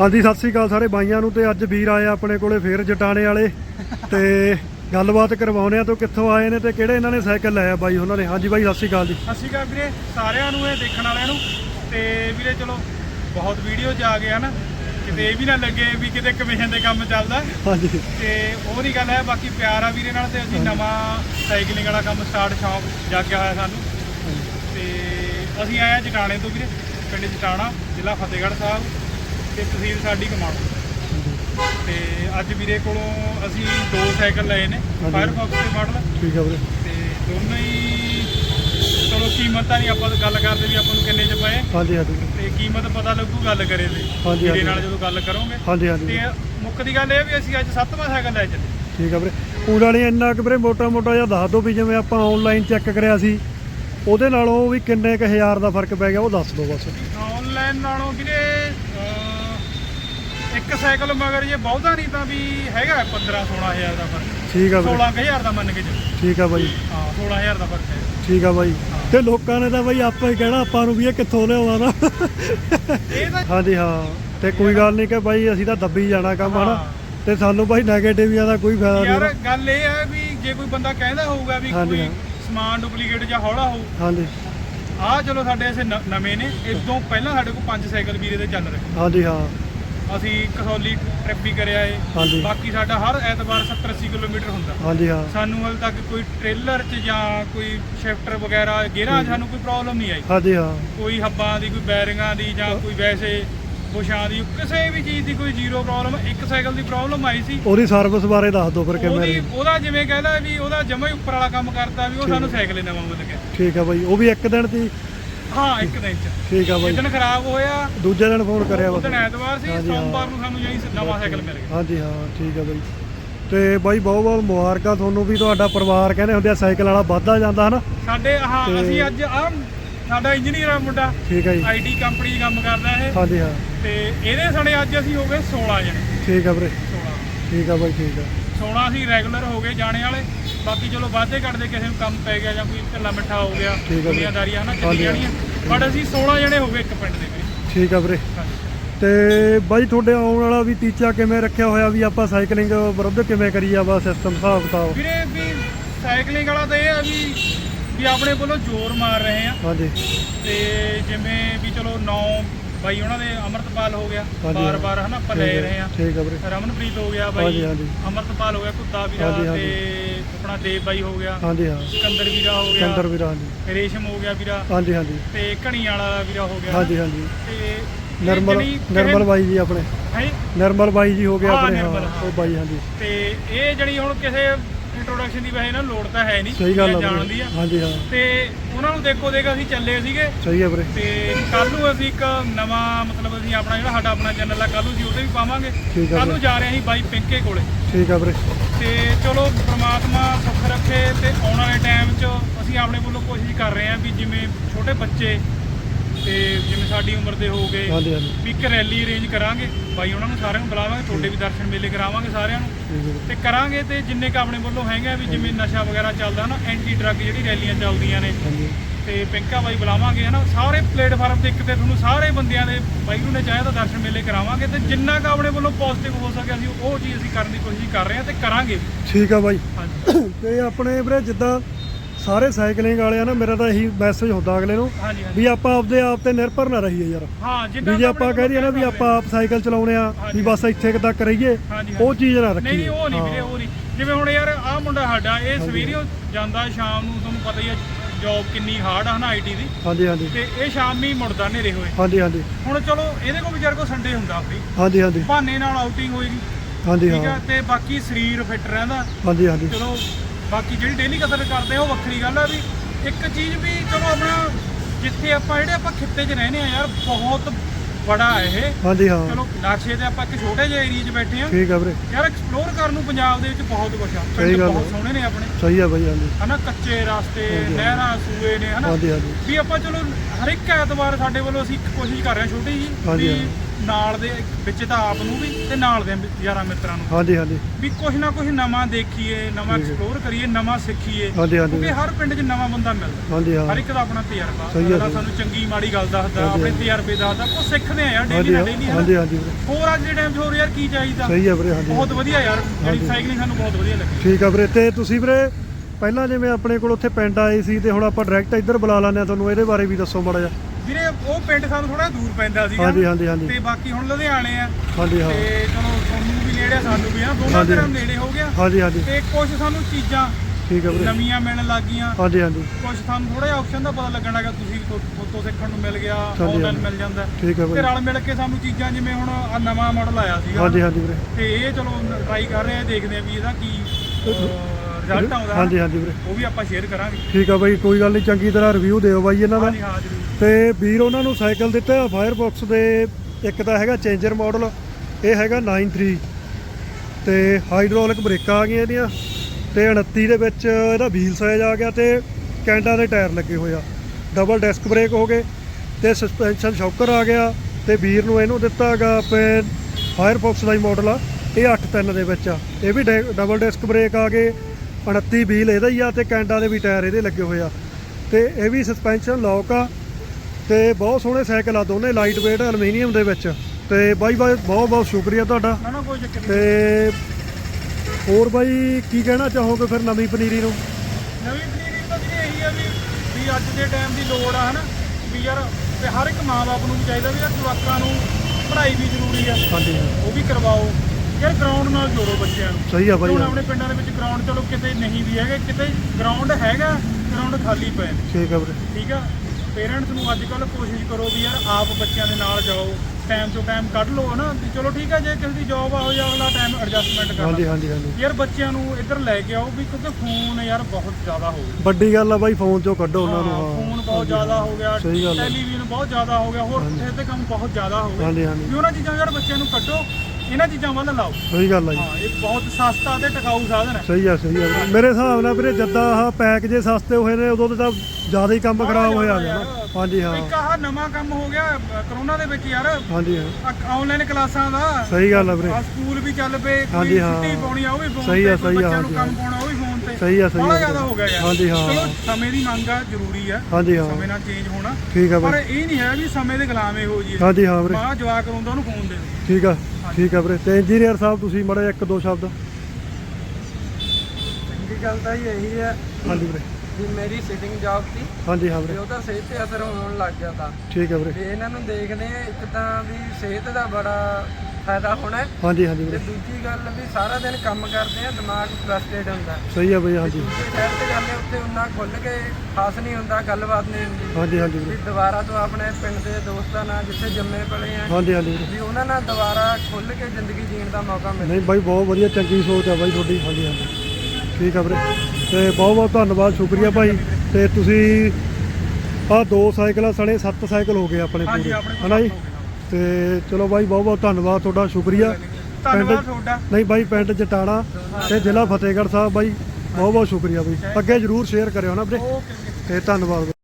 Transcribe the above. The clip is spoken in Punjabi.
ਹਾਂਜੀ ਸਤਿ ਸ੍ਰੀ ਅਕਾਲ ਸਾਰੇ ਬਾਈਆਂ ਨੂੰ ਤੇ ਅੱਜ ਵੀਰ ਆਏ ਆ ਆਪਣੇ ਕੋਲੇ ਫੇਰ ਜਟਾਣੇ ਵਾਲੇ। ਤੇ ਗੱਲਬਾਤ ਕਰਵਾਉਣੇ ਆ ਤੋਂ ਕਿੱਥੋਂ ਆਏ ਨੇ ਤੇ ਕਿਹੜੇ ਇਹਨਾਂ ਨੇ ਸਾਈਕਲ ਲਾਇਆ ਬਾਈ ਉਹਨਾਂ ਨੇ? ਹਾਂਜੀ ਬਾਈ ਸਤਿ ਸ੍ਰੀ ਅਕਾਲ ਜੀ। ਸਤਿ ਸ਼੍ਰੀ ਅਕਾਲ ਵੀਰੇ ਸਾਰਿਆਂ ਨੂੰ ਇਹ ਦੇਖਣ ਵਾਲਿਆਂ ਨੂੰ। ਤੇ ਵੀਰੇ ਚਲੋ ਬਹੁਤ ਵੀਡੀਓ ਚ ਆ ਗਏ ਹਨ ਕਿਤੇ ਇਹ ਵੀ ਨਾ ਲੱਗੇ ਵੀ ਕਿਤੇ ਕਮਿਸ਼ਨ ਦੇ ਕੰਮ ਚੱਲਦਾ। ਹਾਂਜੀ। ਤੇ ਉਹ ਦੀ ਗੱਲ ਹੈ ਬਾਕੀ ਪਿਆਰ ਆ ਵੀਰੇ ਨਾਲ ਤੇ ਅਸੀਂ ਨਵਾਂ ਸਾਈਕਲਿੰਗ ਵਾਲਾ ਕੰਮ ਸਟਾਰਟ ਸ਼ੌਂਕ ਜਾਗਿਆ ਹੋਇਆ ਸਾਨੂੰ। ਤੇ ਅਸੀਂ ਆਏ ਆ ਜਟਾਣੇ ਤੋਂ ਵੀਰੇ ਪਿੰਡ ਜਟਾਣਾ ਜ਼ਿਲ੍ਹਾ ਫਤਿਹਗੜ੍ਹ ਸਾਹਿਬ। ਤੇ ਤਹਿਸੀਲ ਸਾਡੀ ਕਮਾਂਡੋ ਤੇ ਅੱਜ ਵੀਰੇ ਕੋਲੋਂ ਅਸੀਂ ਦੋ ਸਾਈਕਲ ਲਏ ਨੇ। ਫਾਇਰਫੌਕਸ ਦੇ ਮਾਡਲ ਠੀਕ ਆ ਵੀਰੇ। ਤੇ ਦੋਨੋਂ ਹੀ ਚਲੋ ਕੀਮਤਾਂ ਨਹੀਂ ਆਪਾਂ ਗੱਲ ਕਰਦੇ ਵੀ ਆਪਾਂ ਨੂੰ ਕਿੰਨੇ ਚ ਪਏ। ਹਾਂਜੀ ਹਾਂਜੀ। ਤੇ ਕੀਮਤ ਪਤਾ ਲੱਗੂ ਗੱਲ ਕਰੇ ਤੇ ਹਾਂਜੀ, ਵੀਰੇ। ਨਾਲ ਜਦੋਂ ਗੱਲ ਕਰੋਗੇ। ਹਾਂਜੀ ਹਾਂਜੀ। ਤੇ ਮੁੱਖ ਦੀ ਗੱਲ ਇਹ ਵੀ ਅਸੀਂ ਅੱਜ ਸੱਤਵਾਂ ਸਾਈਕਲ ਲੈ ਚੱਲੇ। ਠੀਕ ਆ ਵੀਰੇ। ਪੂਰਾ ਵਾਲੀ ਇੰਨਾ ਕਿ ਵੀਰੇ ਮੋਟਾ ਮੋਟਾ ਜਿਹਾ ਦੱਸ ਦਿਓ ਵੀ ਜਿਵੇਂ ਆਪਾਂ ਆਨਲਾਈਨ ਚੈੱਕ ਕਰਿਆ ਸੀ ਉਹਦੇ ਨਾਲੋਂ ਵੀ ਕਿੰਨੇ ਕੁ ਹਜ਼ਾਰ ਦਾ ਫ਼ਰਕ ਪੈ ਗਿਆ ਉਹ ਦੱਸ ਦਿਓ ਬਸ। ਆਨਲਾਈਨ ਨਾਲੋਂ ਵੀਰੇ ਇੱਕ ਸਾਈਕਲ ਮਗਰ ਜੇ ਬਹੁਤਾ ਨਹੀਂ ਤਾਂ ਵੀ ਹੈਗਾ 15 16000 ਦਾ ਫ਼ਰਕ। ਠੀਕ ਆ ਵੀਰੇ 16000 ਦਾ ਮੰਨ ਕੇ ਚੱਲੋ। ਠੀਕ ਆ ਬਾਈ। ਹਾਂ 16000 ਦਾ ਫ਼ਰਕ ਹੈ। ਠੀਕ ਆ ਬਾਈ। ਤੇ ਲੋਕਾਂ ਨੇ ਤਾਂ ਬਾਈ ਆਪਾਂ ਹੀ ਕਹਿਣਾ ਆਪਾਂ ਨੂੰ ਵੀ ਇਹ ਕਿੱਥੋਂ ਲਿਆਉਣਾ ਨਾ। ਇਹ ਤਾਂ ਹਾਂਜੀ ਹਾਂ। ਤੇ ਕੋਈ ਗੱਲ ਨਹੀਂ ਕਿ ਬਾਈ ਅਸੀਂ ਤਾਂ ਦੱਬੀ ਜਾਣਾ ਕੰਮ ਹਨਾ। ਤੇ ਸਾਨੂੰ ਬਾਈ 네ਗੇਟਿਵੀਆਂ ਦਾ ਕੋਈ ਫਾਇਦਾ ਯਾਰ ਨਹੀਂ। ਗੱਲ ਇਹ ਹੈ ਵੀ ਜੇ ਕੋਈ ਬੰਦਾ ਕਹਿੰਦਾ ਹੋਊਗਾ ਵੀ ਹਾਂਜੀ, ਕੋਈ ਹਾਂ। ਸਮਾਨ ਡੁਪਲੀਕੇਟ ਜਾਂ ਹੌਲਾ ਹੋਊ ਹਾਂਜੀ। ਆਹ ਚਲੋ ਸਾਡੇ ਐਸੇ ਨ- ਨਵੇਂ ਨੇ। ਇਸ ਤੋਂ ਪਹਿਲਾਂ ਸਾਡੇ ਕੋਲ ਪੰਜ ਸਾਈਕਲ ਵੀਰੇ ਦੇ ਚੱਲ ਰਹੇ ਹਾਂਜੀ ਹਾਂ। ਅਸੀਂ ਕਸੌਲੀ ਟ੍ਰਿਪ ਵੀ ਕਰਿਆ ਏ। ਬਾਕੀ ਸਾਡਾ ਹਰ ਐਤਵਾਰ 70 80 ਕਿਲੋਮੀਟਰ ਹੁੰਦਾ। ਹਾਂਜੀ ਹਾਂ। ਸਾਨੂੰ ਹਾਲੇ ਤੱਕ ਕੋਈ ਟ੍ਰੇਲਰ 'ਚ ਜਾਂ ਕੋਈ ਸ਼ਿਫਟਰ ਵਗੈਰਾ ਗੇਅਰਾਂ 'ਚ ਸਾਨੂੰ ਕੋਈ ਪ੍ਰੋਬਲਮ ਨਹੀਂ ਆਈ। ਹਾਂਜੀ ਹਾਂ। ਕੋਈ ਹੱਬਾਂ ਦੀ ਕੋਈ ਬੈਰਿੰਗਾਂ ਦੀ ਜਾਂ ਕੋਈ ਵੈਸੇ ਬੁਸ਼ਾਂ ਦੀ ਕਿਸੇ ਵੀ ਚੀਜ਼ ਦੀ ਕੋਈ ਜ਼ੀਰੋ ਪ੍ਰੋਬਲਮ ਇੱਕ ਸਾਈਕਲ ਦੀ ਪ੍ਰੋਬਲਮ ਆਈ ਸੀ। ਉਹਦੀ ਸਰਵਿਸ ਬਾਰੇ ਦੱਸ ਦਿਓ ਫਿਰ ਕਿਵੇਂ ਉਹਦੀ ਜਿਵੇਂ ਕਹਿੰਦਾ ਵੀ ਉਹਦਾ ਜਮਾ ਹੀ ਉੱਪਰ ਵਾਲਾ ਕੰਮ ਕਰਤਾ ਵੀ ਉਹ। ਸਾਨੂੰ ਸਾਈਕਲ ਹੀ ਨਵਾਂ ਮਿਲ ਗਿਆ। ਠੀਕ ਆ ਬਾਈ ਉਹ ਵੀ ਇੱਕ ਦਿਨ ਦੀ ਹਾਂ ਇੱਕ ਦਿਨ 'ਚ। ਠੀਕ ਆ ਬਾਈ। ਜਿੱਦਣ ਖਰਾਬ ਹੋਇਆ। ਦੂਜੇ ਦਿਨ ਫੋਨ ਕਰਿਆ ਉਹ ਬਸ ਦਿਨ ਐਤਵਾਰ ਸੀ ਹਾਂਜੀ, ਹਾਂ। ਸੋਮਵਾਰ ਨੂੰ ਸਾਨੂੰ ਜਾਈ ਨਵਾਂ ਸਾਈਕਲ ਮਿਲ ਗਿਆ ਹਾਂਜੀ ਹਾਂ ਠੀਕ ਆ ਬਾਈ। ਤੇ ਬਾਈ ਬਹੁਤ ਬਹੁਤ ਮੁਬਾਰਕਾਂ ਤੁਹਾਨੂੰ ਵੀ ਤੁਹਾਡਾ ਪਰਿਵਾਰ ਕਹਿੰਦੇ ਹੁੰਦੇ ਆ ਸਾਈਕਲ ਵਾਲਾ ਵੱਧਦਾ ਜਾਂਦਾ ਹਨਾ? ਸਾਡੇ ਹਾਂ ਤੇ- ਅਸੀਂ ਅੱਜ ਆ ਸਾਡਾ ਇੰਜੀਨੀਅਰ ਆ ਮੁੰਡਾ। ਠੀਕ ਆ ਜੀ। ਆਈਟੀ ਕੰਪਨੀ 'ਚ ਕੰਮ ਕਰਦਾ ਇਹ। ਹਾਂਜੀ ਹਾਂ। ਤੇ ਇਹਦੇ ਸਣੇ ਅੱਜ ਅਸੀਂ ਹੋ ਗਏ 16 ਜਣੇ। ਠੀਕ ਆ ਵੀਰੇ। 16 ਠੀਕ ਆ ਬਾਈ ਠੀਕ ਆ। 16 ਅਸੀਂ ਰੈਗੂਲਰ ਹੋ ਗਏ ਜਾਣੇ ਵਾਲੇ। ਬਾਕੀ ਚਲੋ ਵਾਧੇ ਘਟਦੇ ਕਿਸੇ ਨੂੰ ਕੰਮ ਪੈ ਗਿਆ ਜਾਂ ਕੋਈ ਢਿੱਲਾ ਮਿੱਠਾ ਹੋ ਗਿਆ ਠੀਕ ਆ। ਦੁਨੀਆਦਾਰੀਆਂ ਹਨਾ ਹਾਂਜੀ, ਚੱਲੀ ਜਾਣੀਆਂ ਬਟ ਅਸੀਂ 16 ਜਣੇ ਹੋ ਗਏ ਇੱਕ ਪਿੰਡ ਦੇ ਵਿੱਚ। ਠੀਕ ਆ ਵੀਰੇ। ਤੇ ਬਾਈ ਤੁਹਾਡੇ ਆਉਣ ਵਾਲਾ ਵੀ ਟੀਚਾ ਕਿਵੇਂ ਰੱਖਿਆ ਹੋਇਆ ਵੀ ਆਪਾਂ ਸਾਈਕਲਿੰਗ ਵਿਰੁੱਧ ਕਿਵੇਂ ਕਰੀ ਜਾਵਾ ਸਿਸਟਮ ਹਿਸਾਬ ਕਿਤਾਬ? ਵੀਰੇ ਵੀ ਸਾਈਕਲਿੰਗ ਵਾਲਾ ਤਾਂ ਇਹ ਆ ਵੀ ਵੀ ਆਪਣੇ ਵੱਲੋਂ ਜ਼ੋਰ ਮਾਰ ਰਹੇ ਆ। ਹਾਂਜੀ। ਤੇ ਜਿਵੇਂ ਵੀ ਚਲੋ ਨੌ ਬਾਈ ਉਹਨਾਂ ਦੇ ਅਮਰਤਪਾਲ ਹੋ ਗਿਆ। ਬਾਰ-ਬਾਰ ਹਨਾ ਆਪਾਂ ਲੈ ਰਹੇ ਆ ਠੀਕ ਆ ਵੀਰੇ। ਰਮਨਪ੍ਰੀਤ ਹੋ ਗਿਆ ਬਾਈ। ਅਮਰਤਪਾਲ ਹੋ ਗਿਆ ਕੁੱਤਾ ਵੀਰਾ। ਤੇ ਆਪਣਾ ਦੇਵ ਬਾਈ ਹੋ ਗਿਆ। ਹਾਂਜੀ ਹਾਂ। ਸਿਕੰਦਰ ਵੀਰਾ ਹੋ ਗਿਆ। ਵੀਰਾ ਹਾਂਜੀ। ਰੇਸ਼ਮ ਹੋ ਗਿਆ ਵੀਰਾ। ਹਾਂਜੀ ਹਾਂਜੀ। ਤੇ ਘਣੀ ਵਾਲਾ ਵੀਰਾ ਹੋ ਗਿਆ। ਹਾਂਜੀ ਹਾਂਜੀ। ਤੇ ਨਿਰਮਲ ਨਿਰਮਲ ਬਾਈ ਜੀ ਆਪਣੇ। ਹੈ? ਨਿਰਮਲ ਬਾਈ ਜੀ ਹੋ ਹਾਂ, ਆਪਣੇ। ਉਹ ਬਾਈ ਹਾਂਜੀ। ਤੇ ਇਹ ਜਿਹੜੀ ਹੁਣ ਕਿਸੇ ਇੰਟਰੋਡਕਸ਼ਨ ਦੀ ਵੈਸੇ ਨਾ ਲੋੜ ਤਾਂ ਹੈ ਨਹੀਂ ਸਹੀ ਗੱਲ ਆ ਜਾਣਦੀ ਆ। ਹਾਂਜੀ ਹਾਂ। ਤੇ ਉਹਨਾਂ ਨੂੰ ਦੇਖੋ ਦੇਖ ਅਸੀਂ ਚੱਲੇ ਸੀਗੇ। ਸਹੀ ਆ ਵੀਰੇ। ਤੇ ਕੱਲ ਨੂੰ ਅਸੀਂ ਇੱਕ ਨਵਾਂ ਮਤਲਬ ਅਸੀਂ ਆਪਣਾ ਜਿਹੜਾ ਸਾਡਾ ਆਪਣਾ ਚੈਨਲ ਆ ਕੱਲ ਨੂੰ ਅਸੀਂ ਵੀ ਪਾਵਾਂਗੇ। ਠੀਕ ਆ ਕੱਲ ਨੂੰ। ਜਾ ਰਹੇ ਅਸੀਂ ਬਾਈ ਪਿੰਕੇ ਕੋਲੇ। ਠੀਕ ਆ ਵੀਰੇ। ਤੇ ਚਲੋ ਪ੍ਰਮਾਤਮਾ ਸੁੱਖ ਰੱਖੇ ਤੇ ਆਉਣ ਵਾਲੇ ਟਾਈਮ 'ਚ ਅਸੀਂ ਆਪਣੇ ਵੱਲੋਂ ਕੋਸ਼ਿਸ਼ ਕਰ ਰਹੇ ਹਾਂ ਵੀ ਜਿਵੇਂ ਛੋਟੇ ਬੱਚੇ ਤੇ ਜਿਵੇਂ ਸਾਡੀ ਉਮਰ ਦੇ ਹੋ ਗਏ ਹਾਂਜੀ ਹਾਂਜੀ। ਵੀ ਇੱਕ ਰੈਲੀ ਅਰੇਂਜ ਕਰਾਂਗੇ। ਬਾਈ ਉਹਨਾਂ ਨੂੰ ਸਾਰਿਆਂ ਨੂੰ ਬੁਲਾਵਾਂਗੇ ਤੁਹਾਡੇ ਵੀ ਦਰਸ਼ਨ ਮੇਲੇ ਕਰਾਵਾਂਗੇ ਸਾਰਿਆਂ ਨੂੰ। ਤੇ ਕਰਾਂਗੇ ਤੇ ਜਿੰਨੇ ਕ ਆਪਣੇ ਵੱਲੋਂ ਹੈਗਾ ਵੀ ਜਿਵੇਂ ਨਸ਼ਾ ਵਗੈਰਾ ਚੱਲਦਾ ਨਾ ਐਂਟੀ ਡਰੱਗ ਜਿਹੜੀ ਰੈਲੀਆਂ ਚੱਲਦੀਆਂ ਨੇ। ਹਾਂਜੀ। ਤੇ ਪਿੰਕਾ ਬਾਈ ਬੁਲਾਵਾਂਗੇ ਹਨਾ। ਸਾਰੇ ਪਲੇਟਫਾਰਮ ਤੇ ਇੱਕ ਤੇ ਤੁਹਾਨੂੰ ਸਾਰੇ ਬੰਦਿਆਂ ਦੇ ਬਾਈ ਨੂੰ ਨੇ ਚਾਹਿਆ ਤਾਂ ਦਰਸ਼ਨ ਮੇਲੇ ਕਰਾਵਾਂਗੇ। ਤੇ ਜਿੰਨਾ ਕ ਆਪਣੇ ਵੱਲੋਂ ਪੋਜ਼ਿਟਿਵ ਹੋ ਸਕੇ ਅਸੀਂ ਉਹ ਚੀਜ਼ ਅਸੀਂ ਕਰਨ ਦੀ ਕੋਸ਼ਿਸ਼ ਕਰ ਰਹੇ ਹਾਂ ਤੇ ਕਰਾਂਗੇ। ਠੀਕ ਆ ਬਾਈ। ਹਾਂਜੀ। ਤੇ ਆਪਣੇ ਵੀਰੇ ਜਿੱਦਾਂ ਸਾਰੇ ਸਾਈਕਲਿੰਗ ਵਾਲਿਆਂ ਨਾ ਮੇਰਾ ਤਾਂ ਇਹੀ ਮੈਸੇਜ ਹੁੰਦਾ ਅਗਲੇ ਨੂੰ ਹਾਂਜੀ ਹਾਂਜੀ। ਵੀ ਆਪਾਂ ਆਪਦੇ ਆਪ ਤੇ ਨਿਰਭਰ ਨਾ ਰਹੀਏ ਯਾਰ। ਹਾਂ ਜਿੰਨਾ ਵੀ ਜੇ ਕੁ ਆਪਾਂ ਕਹਿ ਦਈਏ ਨਾ ਵੀ ਆਪਾਂ ਆਪ ਸਾਈਕਲ ਚਲਾਉਣੇ ਆ ਵੀ। ਬਸ ਇੱਥੇ ਤੱਕ ਰਹੀਏ ਹਾਂਜੀ, ਉਹ। ਚੀਜ਼ ਨਾ ਨਹੀਂ ਰੱਖੀਏ। ਨਹੀਂ ਉਹ ਨਹੀਂ ਵੀਰੇ ਹਾਂ। ਉਹ ਨਹੀਂ। ਜਿਵੇਂ ਹੁਣ ਯਾਰ ਆਹ ਮੁੰਡਾ ਸਾਡਾ ਇਹ ਸਵੇਰੇ ਜਾਂਦਾ ਸ਼ਾਮ ਨੂੰ ਤੁਹਾਨੂੰ ਪਤਾ ਹੀ ਆ ਜੌਬ ਕਿੰਨੀ ਹਾਰਡ ਆ ਹਨਾ ਆਈਟੀ ਦੀ। ਹਾਂਜੀ ਹਾਂਜੀ। ਤੇ ਇਹ ਸ਼ਾਮੀ ਮੁੜਦਾ ਨੇਰੇ ਹੋਏ। ਹਾਂਜੀ ਹਾਂਜੀ। ਹੁਣ ਚਲੋ ਇਹਦੇ ਕੋਲ ਵਿਚਾਰ ਕੋ ਸੰਡੇ ਹੁੰਦਾ ਫਰੀ ਹਾਂਜੀ ਹਾਂਜੀ। ਬਹਾਨੇ ਨਾਲ ਆਊਟਿੰਗ ਹੋਏਗੀ। ਹਾਂਜੀ ਠੀਕ ਹਾਂ। ਆ ਤੇ ਬਾਕੀ ਸਰੀਰ ਫਿੱਟ ਰਹਿੰਦਾ। ਹਾਂਜੀ ਹਾਂਜੀ। ਚਲੋ ਬਾਕੀ ਜਿਹੜੀ ਡੇਲੀ ਕਸਰਤ ਕਰਦੇ ਆ ਉਹ ਵੱਖਰੀ ਗੱਲ ਆ ਵੀ ਇੱਕ ਚੀਜ਼ ਵੀ ਚਲੋ ਆਪਣਾ ਜਿੱਥੇ ਆਪਾਂ ਜਿਹੜੇ ਆਪਾਂ ਖਿੱਤੇ 'ਚ ਰਹਿੰਦੇ ਆ ਯਾਰ ਬਹੁਤ ਬੜਾ ਹੈ ਇਹ। ਹਾਂਜੀ ਹਾਂ। ਚਲੋ ਲਾਛੇ ਤੇ ਆਪਾਂ ਇੱਕ ਛੋਟੇ ਜਿਹੇ ਏਰੀਆ 'ਚ ਬੈਠੇ ਆ। ਠੀਕ ਆ ਵੀਰੇ। ਯਾਰ ਐਕਸਪਲੋਰ ਕਰਨ ਨੂੰ ਪੰਜਾਬ ਦੇ ਵਿੱਚ ਬਹੁਤ ਕੁਝ ਆ। ਸਹੀ ਪਿੰਡ ਗੱਲ ਬਹੁਤ। ਸੋਹਣੇ ਨੇ ਆਪਣੇ। ਸਹੀ ਆ ਬਾਈ ਹਾਂਜੀ। ਹਨਾ ਕੱਚੇ ਰਸਤੇ ਹਾਂਜੀ, ਨਹਿਰਾਂ ਸੂਏ ਨੇ ਹਨਾ। ਹਾਂਜੀ ਹਾਂਜੀ। ਵੀ ਆਪਾਂ ਚਲੋ ਹਰ ਇੱਕ ਐਤਵਾਰ ਸਾਡੇ ਵੱਲੋਂ ਅਸੀਂ ਇੱਕ ਕੋਸ਼ਿਸ਼ ਕਰ ਰਹੇ ਹਾਂ ਛੋਟੀ ਜੀ ਹਾਂਜੀ, ਵੀ। ਨਾਲ ਦੇ ਵਿੱਚ ਤਾਂ ਆਪ ਨੂੰ ਵੀ ਤੇ ਨਾਲ ਦੇ ਯਾਰਾਂ ਮਿੱਤਰਾਂ ਨੂੰ ਹਾਂਜੀ ਹਾਂਜੀ। ਵੀ ਕੁਝ ਨਾ ਕੁਝ ਨਵਾਂ ਦੇਖੀਏ ਨਵਾਂ। ਐਕਸਪਲੋਰ ਕਰੀਏ ਨਵਾਂ ਸਿੱਖੀਏ। ਹਾਂਜੀ ਹਾਂਜੀ। ਕਿਉਂਕਿ ਹਰ ਪਿੰਡ 'ਚ ਨਵਾਂ ਬੰਦਾ ਮਿਲਦਾ। ਹਾਂਜੀ ਹਰ ਹਾਂ ਇੱਕ ਦਾ ਆਪਣਾ ਤਜਰਬਾ। ਅਗਲਾ। ਸਾਨੂੰ ਚੰਗੀ ਮਾੜੀ ਗੱਲ ਦੱਸਦਾ ਆਪਣੇ। ਤਜਰਬੇ ਦੱਸਦਾ। ਕੁਝ ਸਿੱਖਦੇ ਆ ਯਾਰ ਡੇਲੀ ਨਾ ਡੇਲੀ ਹਾਂਜੀ ਹਾਂਜੀ। ਹੋਰ ਅੱਜ ਦੇ ਟਾਈਮ 'ਚ ਹੋਰ ਯਾਰ ਕੀ ਚਾਹੀਦਾ? ਸਹੀ ਹੈ ਵੀਰੇ ਹਾਂਜੀ। ਬਹੁਤ ਵਧੀਆ ਯਾਰ। ਜਿਹੜੀ। ਸਾਈਕਲਿੰਗ ਸਾਨੂੰ ਬਹੁਤ ਵਧੀਆ ਲੱਗੀ। ਠੀਕ ਆ ਵੀਰੇ। ਤੇ ਤੁਸੀਂ ਵੀਰੇ ਪਹਿਲਾਂ ਜਿਵੇਂ ਆਪਣੇ ਕੋਲ ਉੱਥੇ ਪਿੰਡ ਆਏ ਸੀ ਤੇ ਹੁਣ ਆਪਾਂ ਡਾਇਰੈਕਟ ਇੱਧਰ ਬੁਲਾ ਲੈਂਦੇ ਆ ਤੁਹਾਨੂੰ। ਇਹਦੇ ਬਾਰੇ ਵੀ ਦੱਸੋ ਮਾੜਾ ਜਿਹਾ। ਵੀਰੇ ਉਹ ਪਿੰਡ ਸਾਨੂੰ ਥੋੜਾ ਦੂਰ ਪੈਂਦਾ ਸੀਗਾ। ਹਾਂਜੀ ਹਾਂਜੀ ਹਾਂਜੀ। ਤੇ ਬਾਕੀ ਹੁਣ ਲੁਧਿਆਣੇ ਆ। ਹਾਂਜੀ ਹਾਂ। ਤੇ ਚਲੋ ਤੁਹਾਨੂੰ ਵੀ ਨੇੜੇ ਆ, ਸਾਨੂੰ ਵੀ ਆ। ਦੋਨਾਂ ਹਾਂਜੀ। ਤਰ੍ਹਾਂ ਨੇੜੇ ਹੋ ਗਿਆ। ਹਾਂਜੀ ਹਾਂਜੀ। ਤੇ ਕੁਝ ਸਾਨੂੰ ਚੀਜ਼ਾਂ ਠੀਕ ਆ ਵੀਰੇ। ਨਵੀਆਂ ਮਿਲਣ ਲੱਗ ਗਈਆਂ। ਹਾਂਜੀ ਹਾਂਜੀ। ਕੁਝ ਸਾਨੂੰ ਥੋੜਾ ਜਿਹਾ ਆਪਸ਼ਨ ਦਾ ਪਤਾ ਲੱਗਣ ਲੱਗਾ ਤੁਸੀਂ ਫੋਟੋ ਸਿੱਖਣ ਨੂੰ ਮਿਲ ਗਿਆ ਹਾਂਜੀ, ਆਨਲਾਈਨ ਹਾਂਜੀ। ਮਿਲ ਜਾਂਦਾ। ਠੀਕ ਆ ਤੇ ਵੀਰੇ। ਰਲ ਮਿਲ ਕੇ ਸਾਨੂੰ ਚੀਜ਼ਾਂ ਜਿਵੇਂ ਹੁਣ ਆ ਨਵਾਂ ਮਾਡਲ ਆਇਆ ਸੀਗਾ। ਹਾਂਜੀ ਹਾਂਜੀ ਵੀਰੇ। ਤੇ ਇਹ ਚਲੋ ਟਰਾਈ ਕਰ ਰਹੇ ਆ ਦੇਖਦੇ ਆ ਵੀ ਇਹਦਾ ਕੀ ਰਿਜ਼ਲਟ ਆਉਂਦਾ ਹਾਂਜੀ ਹਾਂਜੀ ਵੀਰੇ। ਉਹ ਵੀ ਆਪਾਂ ਸ਼ੇਅਰ ਕਰਾਂਗੇ। ਠੀਕ ਆ ਬਾਈ ਕੋਈ ਗੱਲ ਨਹੀਂ ਚੰਗੀ ਤਰ੍ਹਾਂ ਰਿਵਿਊ ਦਿਓ ਬਾਈ ਇਹਨਾਂ ਦਾ। ਹਾਂਜੀ ਹਾਂ ਜਰੂਰ। ਤੇ ਵੀਰ ਉਹਨਾਂ ਨੂੰ ਸਾਈਕਲ ਦਿੱਤੇ ਆ ਫਾਇਰਬਾਕਸ ਦੇ ਇੱਕ ਤਾਂ ਹੈਗਾ ਚੇਂਜਰ ਮਾਡਲ ਇਹ ਹੈਗਾ 93 ਤੇ ਹਾਈਡ੍ਰੋਲਿਕ ਬ੍ਰੇਕਾਂ ਆ ਗਈਆਂ ਇਹਦੀਆਂ। ਤੇ 29 ਦੇ ਵਿੱਚ ਇਹਦਾ ਵੀਲ ਸਾਈਜ਼ ਆ ਗਿਆ ਤੇ ਕੈਂਡਾ ਦੇ ਟਾਇਰ ਲੱਗੇ ਹੋਏ ਆ। ਡਬਲ ਡਿਸਕ ਬ੍ਰੇਕ ਹੋ ਗਏ। ਤੇ ਸਸਪੈਂਸ਼ਨ ਸ਼ੌਕਰ ਆ ਗਿਆ। ਤੇ ਵੀਰ ਨੂੰ ਇਹਨੂੰ ਦਿੱਤਾ ਹੈਗਾ ਆਪਣੇ ਫਾਇਰਫੌਕਸ ਦਾ ਹੀ ਮਾਡਲ ਆ। ਇਹ 8.3 ਦੇ ਵਿੱਚ ਆ। ਇਹ ਵੀ ਡਬਲ ਡਿਸਕ ਬ੍ਰੇਕ ਆ ਗਏ। 29 ਵੀਲ ਇਹਦਾ ਹੀ ਆ ਤੇ ਕੈਂਡਾ ਦੇ ਵੀ ਟਾਇਰ ਇਹਦੇ ਲੱਗੇ ਹੋਏ ਆ। ਤੇ ਇਹ ਵੀ ਸਸਪੈਂਸ਼ਨ ਲੌਕ ਆ ਤੇ ਬਹੁਤ ਸੋਹਣੇ ਸਾਈਕਲ ਆ ਦੋਨੇ ਲਾਈਟ weight ਐਲੂਮੀਨੀਅਮ ਦੇ ਵਿੱਚ। ਤੇ ਬਾਈ ਬਾਈ ਬਹੁਤ ਬਹੁਤ ਸ਼ੁਕਰੀਆ ਤੁਹਾਡਾ। ਨਾ ਨਾ ਕੋਈ ਚੱਕਰ ਤੇ ਹੋਰ ਬਾਈ ਕੀ ਕਹਿਣਾ ਚਾਹੋਗੇ ਫਿਰ ਨਵੀਂ ਪਨੀਰੀ ਨੂੰ? ਨਵੀਂ ਪਨੀਰੀ ਤਾਂ ਜੀ ਇਹੀ ਆ ਵੀ ਵੀ ਅੱਜ ਦੇ ਟਾਈਮ ਦੀ ਲੋੜ ਆ ਹਨਾ? ਵੀ ਯਾਰ ਤੇ ਹਰ ਇੱਕ ਮਾਂ-ਬਾਪ ਨੂੰ ਵੀ ਚਾਹੀਦਾ ਵੀ ਯਾਰ ਜਵਾਕਾਂ ਨੂੰ ਪੜ੍ਹਾਈ ਵੀ ਜ਼ਰੂਰੀ ਆ। ਹਾਂਜੀ। ਉਹ ਵੀ ਕਰਵਾਓ। ਯਾਰ ਗਰਾਊਂਡ ਨਾਲ ਜੋੜੋ ਬੱਚਿਆਂ ਨੂੰ। ਸਹੀ ਆ ਬਾਈ ਹੁਣ ਆਪਣੇ ਪਿੰਡਾਂ ਦੇ ਵਿੱਚ ਗਰਾਊਂਡ ਚਲੋ ਕਿਤੇ ਨਹੀਂ ਵੀ ਹੈਗਾ ਕਿਤੇ ਗਰਾਊਂਡ ਹੈਗਾ ਗਰਾਊਂਡ ਖਾਲੀ ਪਏ ਨੇ। ਠੀਕ ਆ ਵੀਰੇ। ਠੀਕ ਆ? ਪੇਰੈਂਟਸ ਨੂੰ ਅੱਜ ਕੱਲ ਕੋਸ਼ਿਸ਼ ਕਰੋ ਵੀ ਯਾਰ ਆਪ ਬੱਚਿਆਂ ਦੇ ਨਾਲ ਜਾਓ ਟਾਈਮ ਤੋਂ ਟਾਈਮ ਕੱਢ ਲਓ ਹਨਾ? ਵੀ ਚਲੋ ਠੀਕ ਆ ਜੇ ਕਿਸੇ ਦੀ ਜੌਬ ਆ ਹੋ ਜਾ ਅਗਲਾ ਟਾਈਮ ਐਡਜਸਟਮੈਂਟ ਕਰ ਹਾਂਜੀ ਹਾਂਜੀ ਹਾਂਜੀ। ਯਾਰ ਬੱਚਿਆਂ ਨੂੰ ਇੱਧਰ ਲੈ ਕੇ ਆਓ ਵੀ ਕਿਉਂਕਿ ਫੋਨ ਯਾਰ ਬਹੁਤ ਜ਼ਿਆਦਾ ਹੋ ਗਿਆ। ਵੱਡੀ ਗੱਲ ਆ ਬਾਈ ਫੋਨ ਚੋਂ ਕੱਢੋ ਉਹਨਾਂ ਨੂੰ ਹਾਂ, ਫੋਨ ਬਹੁਤ ਜ਼ਿਆਦਾ ਹੋ ਗਿਆ। ਟੈਲੀਵਿਜ਼ਨ ਬਹੁਤ ਜ਼ਿਆਦਾ ਹੋ ਗਿਆ ਹੋਰ ਕਿਸੇ ਤੇ ਕੰਮ ਬਹੁਤ ਜ਼ਿਆਦਾ ਹੋ ਗਿਆ ਹਾਂਜੀ ਹਾਂਜੀ। ਵੀ ਉਹਨਾਂ ਚੀਜ਼ਾਂ ਯਾਰ ਬੱਚਿਆਂ ਨੂੰ ਕੱਢੋ। ਇਹਨਾਂ ਚੀਜ਼ਾਂ ਵੱਲ ਲਾਓ। ਸਹੀ ਗੱਲ ਆ ਜੀ। ਹਾਂ ਇਹ ਬਹੁਤ ਸਸਤਾ ਤੇ ਟਿਕਾਊ ਸਾਧਨ ਹੈ। ਸਹੀ ਆ ਸਹੀ ਆ। ਵੀਰੇ। ਮੇਰੇ ਹਿਸਾਬ ਨਾਲ ਵੀਰੇ ਜਦਾਂ ਆਹ ਪੈਕ ਜੇ ਸਸਤੇ ਹੋਏ ਨੇ ਉਦੋਂ ਤਾਂ ਜ਼ਿਆਦਾ ਹੀ ਕੰਮ ਖਰਾਬ ਹੋਇਆ ਨਾ। ਹਾਂਜੀ ਹਾਂ। ਇੱਕ ਆਹ ਨਵਾਂ ਕੰਮ ਹੋ ਗਿਆ ਅ, ਕਰੋਨਾ ਦੇ ਵਿੱਚ ਯਾਰ। ਹਾਂਜੀ ਹਾਂ। ਆਨਲਾਈਨ ਕਲਾਸਾਂ ਦਾ। ਸਹੀ ਗੱਲ ਆ ਵੀਰੇ। ਆ ਸਕੂਲ ਵੀ ਚੱਲ ਪਏ ਕੋਈ ਹਾਂਜੀ, ਹਾਂ। ਛੁੱਟੀ ਪਾਉਣੀ ਆ ਉਹ ਵੀ ਫੋਨ ਸਹੀ ਆ, ਸਹੀ ਆ, ਬੱਚਿਆਂ ਨੂੰ ਹਾਂਜੀ, ਕੰਮ ਪਾਉਣਾ ਉਹ ਵੀ ਫੋਨ ਸਹੀ ਆ, ਸਹੀ ਆ ਬੜਾ। ਜ਼ਿਆਦਾ ਹੋ ਗਿਆ ਯਾਰ। ਹਾਂਜੀ, ਹਾਂ। ਚਲੋ ਸਮੇਂ ਦੀ ਮੰਗ ਆ ਜ਼ਰੂਰੀ ਆ। ਹਾਂਜੀ ਹਾਂ। ਸਮੇਂ ਨਾਲ ਚੇਂਜ ਹੋਣਾ। ਠੀਕ ਆ ਪਰ ਬਾਈ ਇਹ ਨਹੀਂ ਹੈ ਵੀ ਸਮੇਂ ਦੇ ਗੁਲਾਮੇ ਹੋ ਜੀ ਹਾਂਜੀ ਹਾਂ ਵੀਰੇ। ਮਾਂ ਜਵਾਕ ਰੋਂਦਾ ਉਹਨੂੰ ਫੋਨ ਦੇ ਦਿਓ। ਠੀਕ ਆ ਠੀਕ ਆ ਵੀਰੇ। ਤੇ ਇੰਜੀਨੀਅਰ ਸਾਹਿਬ ਤੁਸੀਂ ਮੜਾ ਇੱਕ ਦੋ ਸ਼ਬਦ। ਚੰਗੀ ਗੱਲ ਤਾਂ ਇਹੀ ਹੈ ਹਾਂਜੀ ਵੀਰੇ। ਵੀ ਮੇਰੀ ਸਿਟਿੰਗ ਜੌਬ ਸੀ। ਹਾਂਜੀ ਹਾਂ ਤੇ ਵੀਰੇ ਉਹਦਾ ਸਿਹਤ ਤੇ ਅਸਰ ਹੋਣ ਲੱਗ ਗਿਆ ਤਾਂ। ਠੀਕ ਆ ਵੀਰੇ। ਵੀ ਇਹਨਾਂ ਨੂੰ ਦੇਖਦੇ ਇੱਕ ਤਾਂ ਵੀ ਸਿਹਤ ਦਾ ਬੜਾ ਫਾਇਦਾ ਹੋਣਾ ਹੈ। ਹਾਂਜੀ ਹਾਂਜੀ ਤੇ ਵੀਰੇ ਦੂਜੀ ਗੱਲ ਵੀ ਸਾਰਾ ਦਿਨ ਕੰਮ ਕਰਦੇ ਆ ਦਿਮਾਗ ਫਰਸਟ੍ਰੇਟ ਹੁੰਦਾ ਹੈ। ਸਹੀ ਆ ਬਈ ਹਾਂਜੀ। ਦੂਜੇ ਸ਼ਹਿਰ ਤੇ ਜਾਂਦੇ ਉੱਥੇ ਉਨਾ ਖੁੱਲ ਕੇ ਖਾਸ ਨਹੀਂ ਹੁੰਦਾ ਗੱਲਬਾਤ ਨਹੀਂ ਹੁੰਦੀ। ਹਾਂਜੀ ਹਾਂਜੀ ਵੀ ਵੀਰੇ ਦੁਬਾਰਾ ਤੋਂ ਆਪਣੇ ਪਿੰਡ ਦੇ ਦੋਸਤਾਂ ਨਾਲ ਜਿੱਥੇ ਜੰਮੇ ਪਲੇ ਆ ਹਾਂਜੀ ਹਾਂਜੀ ਵੀਰੇ। ਵੀ ਉਹਨਾਂ ਨਾਲ ਦੁਬਾਰਾ ਖੁੱਲ ਕੇ ਜ਼ਿੰਦਗੀ ਜੀਣ ਦਾ ਮੌਕਾ ਮਿਲੇ। ਨਹੀਂ ਬਾਈ ਬਹੁਤ ਵਧੀਆ ਚੰਗੀ ਸੋਚ ਆ ਬਾਈ ਤੁਹਾਡੀ। ਹਾਂਜੀ ਹਾਂਜੀ। ਠੀਕ ਆ ਵੀਰੇ। ਤੇ ਬਹੁਤ ਬਹੁਤ ਧੰਨਵਾਦ ਸ਼ੁਕਰੀਆ ਭਾਈ। ਤੇ ਤੁਸੀਂ ਆਹ ਦੋ ਸਾਈਕਲਾਂ ਸਣੇ ਸੱਤ ਸਾਈਕਲ ਹੋ ਗਏ ਆਪਣੇ ਹਾਂਜੀ ਆਪਣੇ ਕੋਲ ਹਨਾ ਜੀ? ਸੱਤ ਹੋ ਗਏ। ਨਾਲ। ਤੇ ਚਲੋ ਬਾਈ ਬਹੁਤ ਬਹੁਤ ਧੰਨਵਾਦ ਤੁਹਾਡਾ ਸ਼ੁਕਰੀਆ। ਧੰਨਵਾਦ ਤੁਹਾਡਾ। ਨਹੀਂ ਬਾਈ ਪਿੰਡ ਜਟਾਣਾ ਤੇ ਜ਼ਿਲ੍ਹਾ ਫਤਿਹਗੜ੍ਹ ਸਾਹਿਬ ਬਾਈ ਬਹੁਤ ਬਹੁਤ ਸ਼ੁਕਰੀਆ ਬਾਈ। ਅੱਗੇ ਜਰੂਰ ਸ਼ੇਅਰ ਕਰਿਓ ਨਾ ਵੀਰੇ। ਤੇ ਧੰਨਵਾਦ।